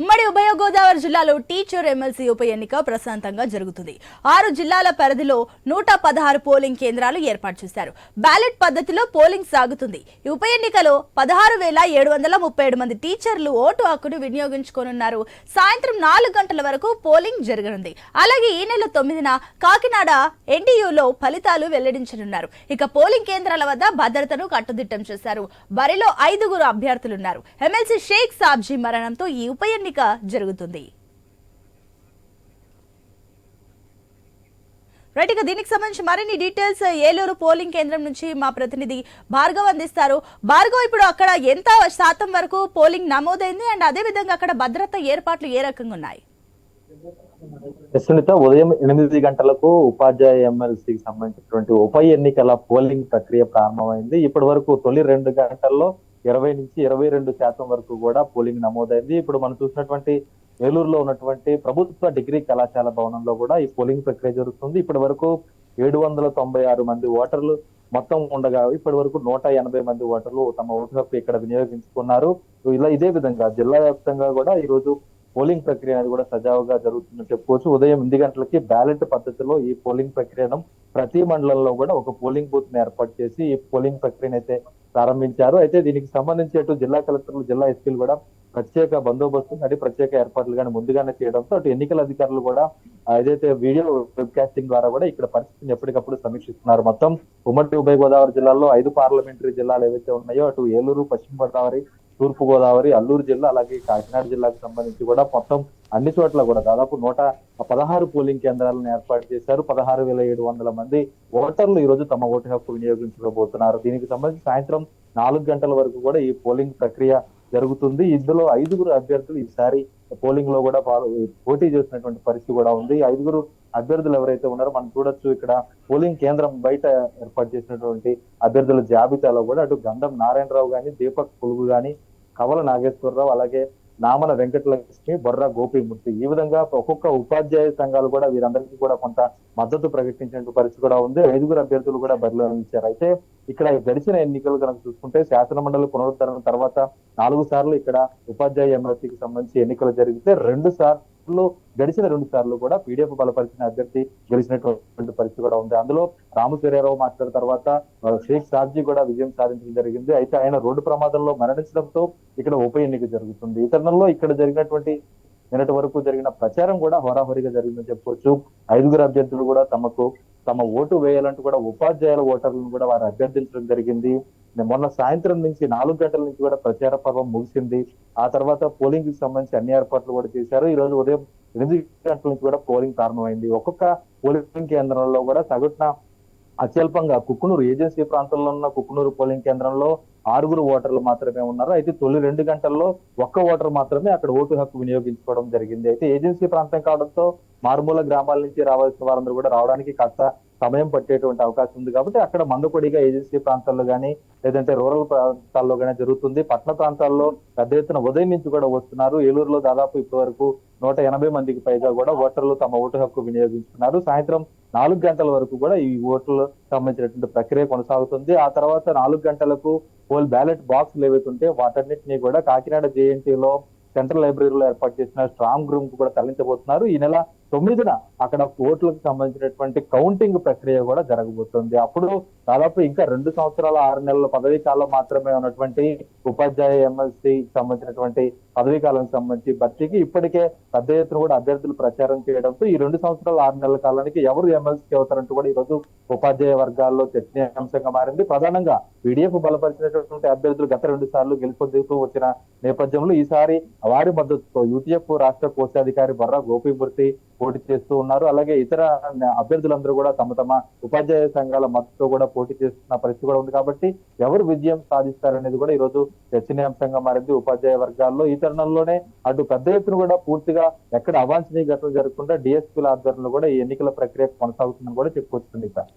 ఉమ్మడి ఉభయ గోదావరి జిల్లాలో టీచర్ ఎమ్మెల్సీ ఉప ఎన్నిక ప్రశాంతంగా జరుగుతుంది. ఆరు జిల్లాల పరిధిలో నూట పదహారు పోలింగ్ కేంద్రాలు ఏర్పాటు చేశారు. బ్యాలెట్ పద్ధతిలో పోలింగ్ సాగుతుంది. ఈ ఉప ఎన్నికలో పదహారు వేల ఏడు వందల ముప్పై ఏడు మంది టీచర్లు ఓటు హక్కును వినియోగించుకోనున్నారు. సాయంత్రం నాలుగు గంటల వరకు పోలింగ్ జరగనుంది. అలాగే ఈ నెల తొమ్మిదిన కాకినాడ ఎన్డీయూలో ఫలితాలు వెల్లడించనున్నారు. ఇక పోలింగ్ కేంద్రాల వద్ద భద్రతను కట్టుదిట్టం చేశారు. బరిలో ఐదుగురు అభ్యర్థులున్నారు. ఎమ్మెల్సీ షేక్ సాబ్జీ మరణంతో ఈ ఉప ఎన్నిక జరుగుతుంది. రైట్ ఇక దీనికి సంబంధించి మరిన్ని డీటెయిల్స్ ఏలూరు పోలింగ్ కేంద్రం నుంచి మా ప్రతినిధి భార్గవ్ అందిస్తారు. భార్గవ్ ఇప్పుడు అక్కడ ఎంత శాతం వరకు పోలింగ్ నమోదైంది? అండ్ అదే విధంగా అక్కడ భద్రత ఏర్పాట్లు ఏ రకంగా ఉన్నాయి? సునీత ఉదయం ఎనిమిది గంటలకు ఉపాధ్యాయ ఎమ్మెల్సీకి సంబంధించినటువంటి ఉప ఎన్నికల పోలింగ్ ప్రక్రియ ప్రారంభమైంది. ఇప్పటి వరకు తొలి రెండు గంటల్లో ఇరవై నుంచి ఇరవై రెండు శాతం వరకు కూడా పోలింగ్ నమోదైంది. ఇప్పుడు మనం చూసినటువంటి ఏలూరులో ఉన్నటువంటి ప్రభుత్వ డిగ్రీ కళాశాల భవనంలో కూడా ఈ పోలింగ్ ప్రక్రియ జరుగుతుంది. ఇప్పటి వరకు ఏడు వందల తొంభై ఆరు మంది ఓటర్లు మొత్తం ఉండగా ఇప్పటి వరకు నూట ఎనభై మంది ఓటర్లు తమ ఓటు హక్కు ఇక్కడ వినియోగించుకున్నారు. ఇలా ఇదే విధంగా జిల్లా వ్యాప్తంగా కూడా ఈ రోజు పోలింగ్ ప్రక్రియ అనేది కూడా సజావుగా జరుగుతుందని చెప్పుకోవచ్చు. ఉదయం ఎనిమిది గంటలకి బ్యాలెట్ పద్ధతిలో ఈ పోలింగ్ ప్రక్రియను ప్రతి మండలంలో కూడా ఒక పోలింగ్ బూత్ని ఏర్పాటు చేసి ఈ పోలింగ్ ప్రక్రియను అయితే ప్రారంభించారు. అయితే దీనికి సంబంధించి అటు జిల్లా కలెక్టర్లు జిల్లా ఎస్పీలు కూడా ప్రత్యేక బందోబస్తు అంటే ప్రత్యేక ఏర్పాట్లు కానీ ముందుగానే చేయడంతో అటు ఎన్నికల అధికారులు కూడా ఏదైతే వీడియో వెబ్కాస్టింగ్ ద్వారా కూడా ఇక్కడ పరిస్థితిని ఎప్పటికప్పుడు సమీక్షిస్తున్నారు. మొత్తం ఉమ్మడి ఉభయ గోదావరి జిల్లాలో ఐదు పార్లమెంటరీ జిల్లాలు ఏవైతే ఉన్నాయో అటు ఏలూరు పశ్చిమ గోదావరి తూర్పుగోదావరి అల్లూరు జిల్లా అలాగే కాకినాడ జిల్లాకు సంబంధించి కూడా మొత్తం అన్ని చోట్ల కూడా దాదాపు నూట పదహారు పోలింగ్ కేంద్రాలను ఏర్పాటు చేశారు. పదహారు వేల ఏడు వందల మంది ఓటర్లు ఈ రోజు తమ ఓటు హక్కు వినియోగించుకోబోతున్నారు. దీనికి సంబంధించి సాయంత్రం నాలుగు గంటల వరకు కూడా ఈ పోలింగ్ ప్రక్రియ జరుగుతుంది. ఇందులో ఐదుగురు అభ్యర్థులు ఈసారి పోలింగ్లో కూడా పాలు పోటీ చేసినటువంటి పరిస్థితి కూడా ఉంది. ఐదుగురు అభ్యర్థులు ఎవరైతే ఉన్నారో మనం చూడొచ్చు ఇక్కడ పోలింగ్ కేంద్రం బయట ఏర్పాటు చేసినటువంటి అభ్యర్థుల జాబితాలో కూడా అటు గంధం నారాయణరావు గాని దీపక్ పులుగు గాని కవల నాగేశ్వరరావు అలాగే నామన వెంకటలక్ష్మి బొర్ర గోపిమూర్తి ఈ విధంగా ఒక్కొక్క ఉపాధ్యాయ సంఘాలు కూడా వీరందరికీ కూడా కొంత మద్దతు ప్రకటించిన పరిస్థితి కూడా ఉంది. ఐదుగురు అభ్యర్థులు కూడా బరిలో నిలిచారు అయితే ఇక్కడ గడిచిన ఎన్నికలు కనుక చూసుకుంటే శాసనమండలి పునరుద్ధరణ తర్వాత నాలుగు సార్లు ఇక్కడ ఉపాధ్యాయ ఎమ్మెల్సీకి సంబంధించి ఎన్నికలు జరిగితే రెండు సార్లు గడిచిన రెండు సార్లు కూడా పీడిఎఫ్ బలపరిచిన అభ్యర్థి గెలిచినటువంటి పరిస్థితి కూడా ఉంది. అందులో రాము మాట్లాడిన తర్వాత షేక్ సాబ్జీ కూడా విజయం సాధించడం జరిగింది. అయితే ఆయన రోడ్డు ప్రమాదంలో మరణించడంతో ఇక్కడ ఉప ఎన్నిక జరుగుతుంది. ఈ తరుణంలో ఇక్కడ జరిగినటువంటి నిన్నటి వరకు జరిగిన ప్రచారం కూడా హోరాహోరీగా జరిగిందని చెప్పుకోవచ్చు. ఐదుగురు అభ్యర్థులు కూడా తమకు తమ ఓటు వేయాలంటూ కూడా ఉపాధ్యాయుల ఓటర్లను కూడా వారు అభ్యర్థించడం జరిగింది. మొన్న సాయంత్రం నుంచి నాలుగు గంటల నుంచి కూడా ప్రచార పర్వం ముగిసింది. ఆ తర్వాత పోలింగ్కి సంబంధించి అన్ని ఏర్పాట్లు కూడా చేశారు. ఈ రోజు ఉదయం ఎనిమిది గంటల నుంచి కూడా పోలింగ్ ప్రారంభమైంది. ఒక్కొక్క పోలింగ్ కేంద్రంలో కూడా సగటున అత్యల్పంగా కుక్కునూరు ఏజెన్సీ ప్రాంతంలో ఉన్న కుక్కునూరు పోలింగ్ కేంద్రంలో ఆరుగురు ఓటర్లు మాత్రమే ఉన్నారు. అయితే తొలి రెండు గంటల్లో ఒక్క ఓటర్ మాత్రమే అక్కడ ఓటు హక్కు వినియోగించుకోవడం జరిగింది. అయితే ఏజెన్సీ ప్రాంతం కావడంతో మారుమూల గ్రామాల నుంచి రావాల్సిన వారందరూ కూడా రావడానికి కాస్త సమయం పట్టేటువంటి అవకాశం ఉంది కాబట్టి అక్కడ మందకొడిగా ఏజెన్సీ ప్రాంతాల్లో కానీ లేదంటే రూరల్ ప్రాంతాల్లో కానీ జరుగుతుంది. పట్టణ ప్రాంతాల్లో పెద్ద ఎత్తున ఉదయం నుంచి కూడా వస్తున్నారు. ఏలూరులో దాదాపు ఇప్పటి వరకు నూట ఎనభై మందికి పైగా కూడా ఓటర్లు తమ ఓటు హక్కు వినియోగించుకున్నారు. సాయంత్రం నాలుగు గంటల వరకు కూడా ఈ ఓట్లు సంబంధించినటువంటి ప్రక్రియ కొనసాగుతుంది. ఆ తర్వాత నాలుగు గంటలకు పోల్ బ్యాలెట్ బాక్సులు ఏవైతే ఉంటే వాటన్నిటిని కూడా కాకినాడ జేఎన్టీలో సెంట్రల్ లైబ్రరీలో ఏర్పాటు చేసిన స్ట్రాంగ్ రూమ్కు కూడా తరలించబోతున్నారు. ఈ నెల తొమ్మిదిన అక్కడ ఓట్లకు సంబంధించినటువంటి కౌంటింగ్ ప్రక్రియ కూడా జరగబోతుంది. అప్పుడు దాదాపు ఇంకా రెండు సంవత్సరాల ఆరు నెలల పదవీ కాలం మాత్రమే ఉన్నటువంటి ఉపాధ్యాయ ఎమ్మెల్సీ సంబంధించినటువంటి పదవీ కాలం సంబంధించి భర్తీకి ఇప్పటికే పెద్ద ఎత్తున కూడా అభ్యర్థులు ప్రచారం చేయడంతో ఈ రెండు సంవత్సరాల ఆరు నెలల కాలానికి ఎవరు ఎమ్మెల్సీ అవుతారంటూ కూడా ఈ రోజు ఉపాధ్యాయ వర్గాల్లో చర్చనీయాంశంగా మారింది. ప్రధానంగా పీడిఎఫ్ బలపరిచినటువంటి అభ్యర్థులు గత రెండు సార్లు గెలుపొందుతూ వచ్చిన నేపథ్యంలో ఈసారి వారి మద్దతుతో యూటీఎఫ్ రాష్ట్ర కోశాధికారి బొర్రా గోపీమూర్తి పోటీ చేస్తూ ఉన్నారు. అలాగే ఇతర అభ్యర్థులందరూ కూడా తమ తమ ఉపాధ్యాయ సంఘాల మద్దతుతో కూడా పోటీ చేస్తున్న పరిస్థితి కూడా ఉంది. కాబట్టి ఎవరు విజయం సాధిస్తారనేది కూడా ఈ రోజు చర్చనీయాంశంగా మారింది. ఉపాధ్యాయ వర్గాల్లో ఈ తరుణంలోనే అటు పెద్ద ఎత్తున కూడా పూర్తిగా ఎక్కడ అవాంఛనీయ ఘటనలు జరగకుండా డిఎస్పీల ఆధ్వర్యంలో కూడా ఈ ఎన్నికల ప్రక్రియ కొనసాగుతుందని కూడా చెప్పుకోవచ్చు